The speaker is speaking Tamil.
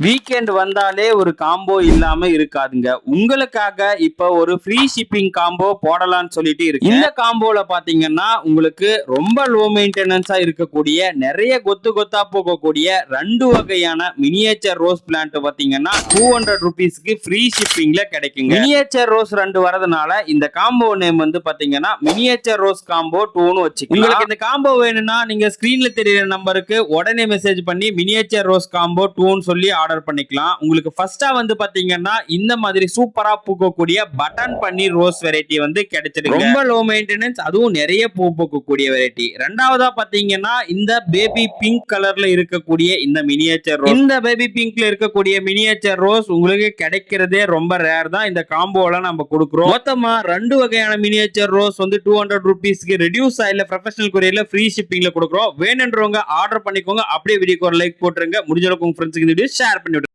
வீக்கெண்ட் வந்தாலே ஒரு காம்போ இல்லாம இருக்காதுங்க. உங்களுக்காக இப்ப ஒரு ஃப்ரீ ஷிப்பிங் காம்போ போடலாம்னு சொல்லிட்டு இருக்கு இந்த காம்போல பாத்தீங்கன்னா உங்களுக்கு ரொம்ப லோ மெயின்டெனன்ஸா இருக்கக்கூடிய நிறைய கொத்து கொத்தா போகக்கூடிய ரெண்டு வகையான மினியேச்சர் ரோஸ் பிளான்ட் பாத்தீங்கன்னா டூ ஹண்ட்ரட் ருபீஸ்க்கு ஃப்ரீ ஷிப்பிங்ல கிடைக்குங்க. மினியேச்சர் ரோஸ் ரெண்டு வரதுனால இந்த காம்போ நேம் வந்து பாத்தீங்கன்னா மினியேச்சர் ரோஸ் காம்போ டூன்னு வச்சு உங்களுக்கு இந்த காம்போ வேணும்னா நீங்க ஸ்கிரீன்ல தெரியுற நம்பருக்கு உடனே மெசேஜ் பண்ணி மினியேச்சர் ரோஸ் காம்போ டூன்னு சொல்லி ஆர்டர் பண்ணிக்கலாம். உங்களுக்கு ஃபர்ஸ்டா வந்து பாத்தீங்கன்னா இந்த மாதிரி சூப்பரா பூக்கக்கூடிய பட்டன் பன்னீர் ரோஸ் வெரைட்டி வந்து கிடைச்சிருக்கு ரொம்ப லோ மெயின்டெனன்ஸ் அதுவும் நிறைய பூ பூக்கக்கூடிய வெரைட்டி ரெண்டாவதா பாத்தீங்கன்னா இந்த பேபி பிங்க் கலர்ல இருக்கக்கூடிய இந்த மினியேச்சர் ரோஸ் இந்த பேபி பிங்க்ல இருக்கக்கூடிய மினியேச்சர் ரோஸ் உங்களுக்கு கிடைக்கிறதே ரொம்ப ரேர் தான். இந்த காம்போல நம்ம கொடுக்குறோம். மொத்தமா ரெண்டு வகையான மினியேச்சர் ரோஸ் வந்து டூ ஹண்ட்ரட் ருபீஸ்க்கு ரெடியூஸ் ஆயில ப்ரொஃபஷனல் கொரியர்ல ஃப்ரீ ஷிப்பிங்ல கொடுக்குறோம். வேணுன்றவங்க ஆர்டர் பண்ணிக்கோங்க. அப்படியே வீடியோக்கு ஒரு லைக் போட்டுருங்க. முடிஞ்ச அளவுக்கு உங்க ஃப்ரெண்ட்ஸுக்கு இந்த வீடியோ ஷேர் பண்ணி விட்டுருங்க